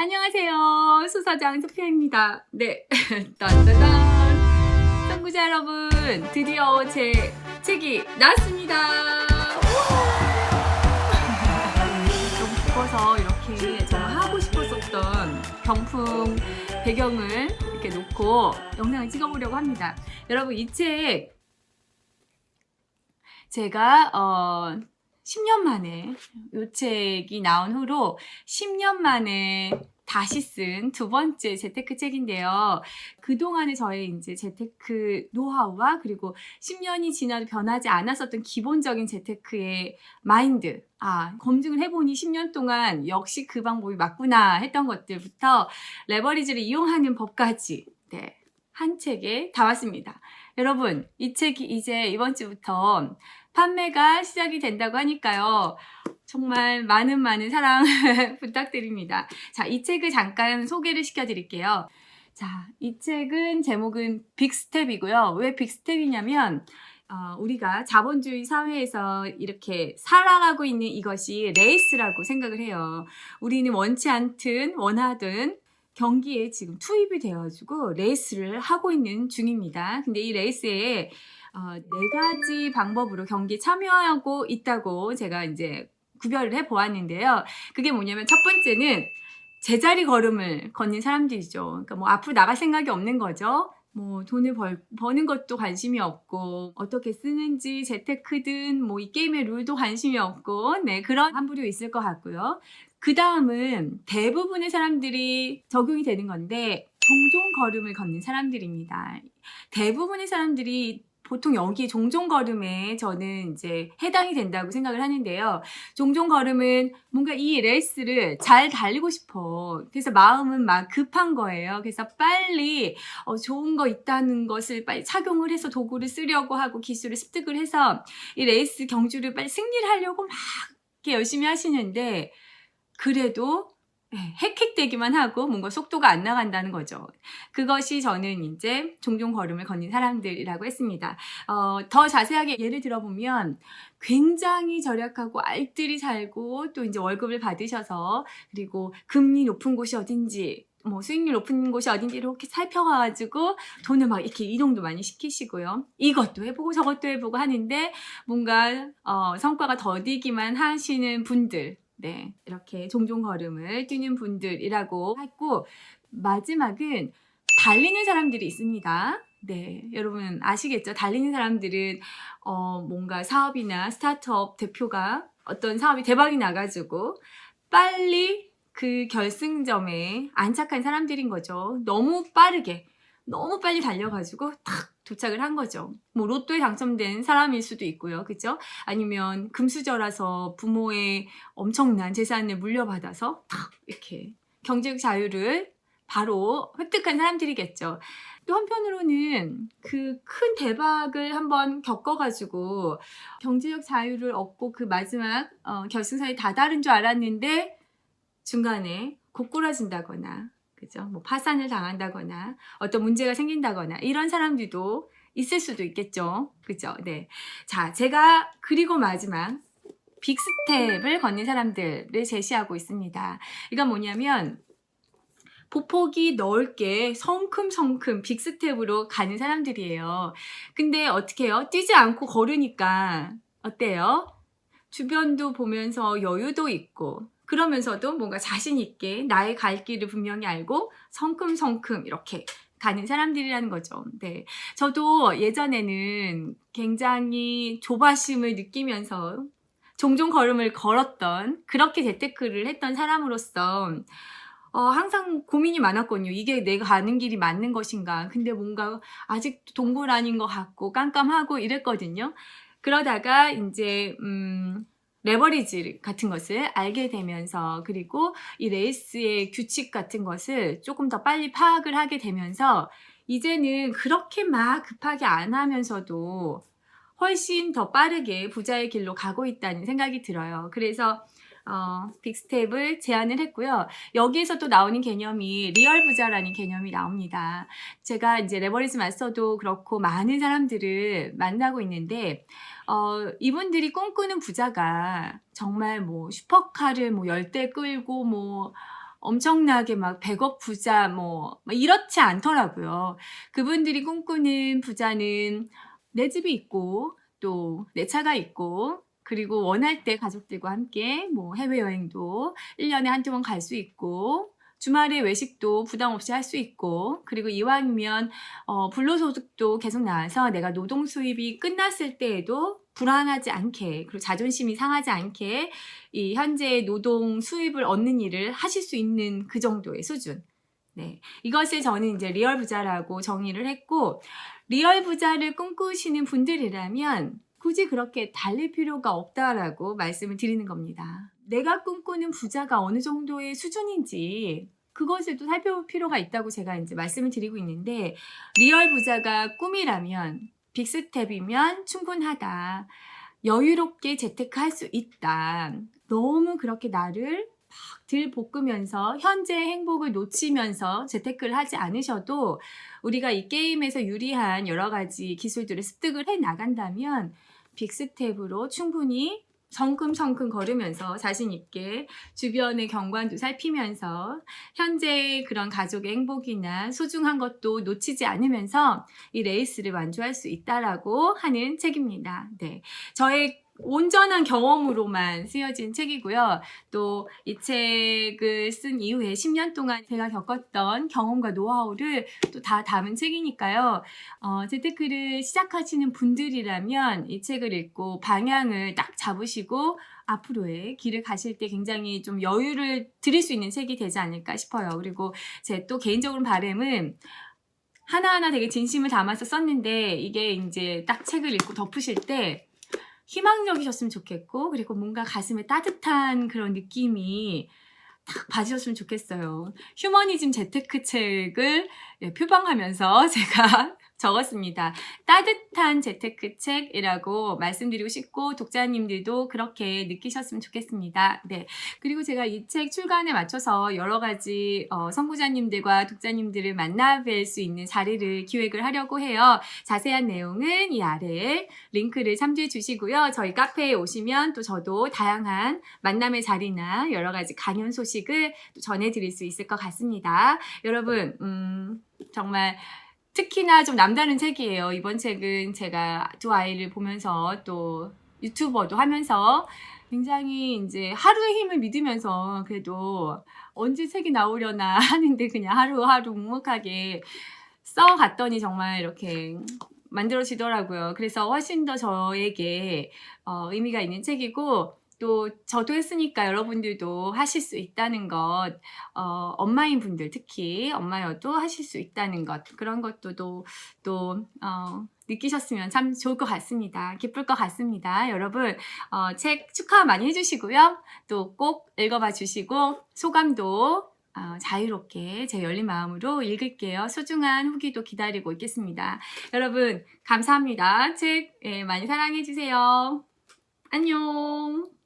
안녕하세요. 수사장 소피아입니다. 네. 딴따단. 선구자 여러분, 드디어 제 책이 나왔습니다. 너무 기뻐서 이렇게 제가 하고 싶었었던 병풍 배경을 이렇게 놓고 영상을 찍어보려고 합니다. 여러분, 이 책 제가 어 10년 만에 이 책이 나온 후로 10년 만에 다시 쓴 두 번째 재테크 책인데요. 그동안의 저의 이제 재테크 노하우와 그리고 10년이 지나도 변하지 않았었던 기본적인 재테크의 마인드. 아, 검증을 해보니 10년 동안 역시 그 방법이 맞구나 했던 것들부터 레버리지를 이용하는 법까지, 네, 한 책에 담았습니다. 여러분, 이 책이 이제 이번 주부터 판매가 시작이 된다고 하니까요. 정말 많은 많은 사랑 부탁드립니다. 자, 이 책을 잠깐 소개를 시켜드릴게요. 자, 이 책은 제목은 빅스텝이고요. 왜 빅스텝이냐면, 어, 우리가 자본주의 사회에서 이렇게 살아가고 있는 이것이 레이스라고 생각을 해요. 우리는 원치 않든 원하든 경기에 지금 투입이 되어가지고 레이스를 하고 있는 중입니다. 근데 이 레이스에 어, 네 가지 방법으로 경기에 참여하고 있다고 제가 이제 구별을 해 보았는데요. 그게 뭐냐면 첫 번째는 제자리 걸음을 걷는 사람들이죠. 그러니까 뭐 앞으로 나갈 생각이 없는 거죠. 뭐 돈을 벌, 버는 것도 관심이 없고 어떻게 쓰는지 재테크든 뭐 이 게임의 룰도 관심이 없고 네 그런 한 부류 있을 것 같고요. 그 다음은 대부분의 사람들이 적용이 되는 건데 종종 걸음을 걷는 사람들입니다. 대부분의 사람들이 보통 여기 종종 걸음에 저는 이제 해당이 된다고 생각을 하는데요. 종종 걸음은 뭔가 이 레이스를 잘 달리고 싶어. 그래서 마음은 막 급한 거예요. 그래서 빨리 어, 좋은 거 있다는 것을 빨리 착용을 해서 도구를 쓰려고 하고 기술을 습득을 해서 이 레이스 경주를 빨리 승리를 하려고 막 이렇게 열심히 하시는데 그래도 네, 헥헥대기만 하고 뭔가 속도가 안 나간다는 거죠. 그것이 저는 이제 종종 걸음을 걷는 사람들이라고 했습니다. 어, 더 자세하게 예를 들어보면 굉장히 절약하고 알뜰히 살고 또 이제 월급을 받으셔서 그리고 금리 높은 곳이 어딘지 뭐 수익률 높은 곳이 어딘지 이렇게 살펴가지고 돈을 막 이렇게 이동도 많이 시키시고요. 이것도 해보고 저것도 해보고 하는데 뭔가 어, 성과가 더디기만 하시는 분들 네, 이렇게 종종 걸음을 뛰는 분들이라고 했고 마지막은 달리는 사람들이 있습니다. 네, 여러분 아시겠죠? 달리는 사람들은 어, 뭔가 사업이나 스타트업 대표가 어떤 사업이 대박이 나가지고 빨리 그 결승점에 안착한 사람들인 거죠. 너무 빠르게, 너무 빨리 달려가지고 탁 도착을 한 거죠. 뭐 로또에 당첨된 사람일 수도 있고요. 그죠? 아니면 금수저라서 부모의 엄청난 재산을 물려받아서 탁 이렇게 경제적 자유를 바로 획득한 사람들이겠죠. 또 한편으로는 그 큰 대박을 한번 겪어가지고 경제적 자유를 얻고 그 마지막 어, 결승선에 다다른 줄 알았는데 중간에 고꾸라진다거나 그죠? 뭐 파산을 당한다거나 어떤 문제가 생긴다거나 이런 사람들도 있을 수도 있겠죠. 그죠? 네. 자, 제가 그리고 마지막 빅스텝을 걷는 사람들을 제시하고 있습니다. 이건 뭐냐면 보폭이 넓게 성큼성큼 빅스텝으로 가는 사람들이에요. 근데 어떻게 해요? 뛰지 않고 걸으니까 어때요? 주변도 보면서 여유도 있고 그러면서도 뭔가 자신 있게 나의 갈 길을 분명히 알고 성큼성큼 이렇게 가는 사람들이라는 거죠. 네. 저도 예전에는 굉장히 조바심을 느끼면서 종종 걸음을 걸었던 그렇게 재테크를 했던 사람으로서 어, 항상 고민이 많았거든요. 이게 내가 가는 길이 맞는 것인가. 근데 뭔가 아직도 동굴 아닌 것 같고 깜깜하고 이랬거든요. 그러다가 이제 음, 레버리지 같은 것을 알게 되면서 그리고 이 레이스의 규칙 같은 것을 조금 더 빨리 파악을 하게 되면서 이제는 그렇게 막 급하게 안 하면서도 훨씬 더 빠르게 부자의 길로 가고 있다는 생각이 들어요. 그래서 어, 빅스텝을 제안을 했고요. 여기에서 또 나오는 개념이 리얼 부자라는 개념이 나옵니다. 제가 이제 레버리지 마스터도 그렇고 많은 사람들을 만나고 있는데 어, 이분들이 꿈꾸는 부자가 정말 뭐 슈퍼카를 뭐 열대 끌고 뭐 엄청나게 막 100억 부자 뭐 이렇지 않더라고요. 그분들이 꿈꾸는 부자는 내 집이 있고 또 내 차가 있고 그리고 원할 때 가족들과 함께 뭐 해외여행도 1년에 한두 번 갈 수 있고 주말에 외식도 부담 없이 할 수 있고 그리고 이왕이면 어, 불로소득도 계속 나와서 내가 노동 수입이 끝났을 때에도 불안하지 않게 그리고 자존심이 상하지 않게 이 현재 노동 수입을 얻는 일을 하실 수 있는 그 정도의 수준. 네. 이것을 저는 이제 리얼 부자라고 정의를 했고 리얼 부자를 꿈꾸시는 분들이라면 굳이 그렇게 달릴 필요가 없다라고 말씀을 드리는 겁니다. 내가 꿈꾸는 부자가 어느 정도의 수준인지 그것을 또 살펴볼 필요가 있다고 제가 이제 말씀을 드리고 있는데 리얼 부자가 꿈이라면 빅스텝이면 충분하다. 여유롭게 재테크할 수 있다. 너무 그렇게 나를 막 들볶으면서 현재 행복을 놓치면서 재테크를 하지 않으셔도 우리가 이 게임에서 유리한 여러 가지 기술들을 습득을 해 나간다면 빅스텝으로 충분히 성큼성큼 걸으면서 자신 있게 주변의 경관도 살피면서 현재 그런 가족의 행복이나 소중한 것도 놓치지 않으면서 이 레이스를 완주할 수 있다라고 하는 책입니다. 네. 저의 온전한 경험으로만 쓰여진 책이고요. 또 이 책을 쓴 이후에 10년 동안 제가 겪었던 경험과 노하우를 또 다 담은 책이니까요. 어, 재테크를 시작하시는 분들이라면 이 책을 읽고 방향을 딱 잡으시고 앞으로의 길을 가실 때 굉장히 좀 여유를 드릴 수 있는 책이 되지 않을까 싶어요. 그리고 제 또 개인적으로 바람은 하나하나 되게 진심을 담아서 썼는데 이게 이제 딱 책을 읽고 덮으실 때 희망적이셨으면 좋겠고 그리고 뭔가 가슴에 따뜻한 그런 느낌이 딱 받으셨으면 좋겠어요. 휴머니즘 재테크 책을 예, 표방하면서 제가 적었습니다. 따뜻한 재테크 책이라고 말씀드리고 싶고 독자님들도 그렇게 느끼셨으면 좋겠습니다. 네. 그리고 제가 이 책 출간에 맞춰서 여러 가지 어, 선구자님들과 독자님들을 만나 뵐 수 있는 자리를 기획을 하려고 해요. 자세한 내용은 이 아래에 링크를 참조해 주시고요. 저희 카페에 오시면 또 저도 다양한 만남의 자리나 여러 가지 강연 소식을 또 전해 드릴 수 있을 것 같습니다. 여러분, 음, 정말 특히나 좀 남다른 책이에요. 이번 책은 제가 두 아이를 보면서 또 유튜버도 하면서 굉장히 이제 하루의 힘을 믿으면서 그래도 언제 책이 나오려나 하는데 그냥 하루하루 묵묵하게 써갔더니 정말 이렇게 만들어지더라고요. 그래서 훨씬 더 저에게 어, 의미가 있는 책이고 또 저도 했으니까 여러분들도 하실 수 있다는 것, 어, 엄마인 분들 특히 엄마여도 하실 수 있다는 것 그런 것도 또, 또 어, 느끼셨으면 참 좋을 것 같습니다. 기쁠 것 같습니다. 여러분 어, 책 축하 많이 해주시고요. 또 꼭 읽어봐 주시고 소감도 어, 자유롭게 제 열린 마음으로 읽을게요. 소중한 후기도 기다리고 있겠습니다. 여러분 감사합니다. 책 예, 많이 사랑해 주세요. 안녕.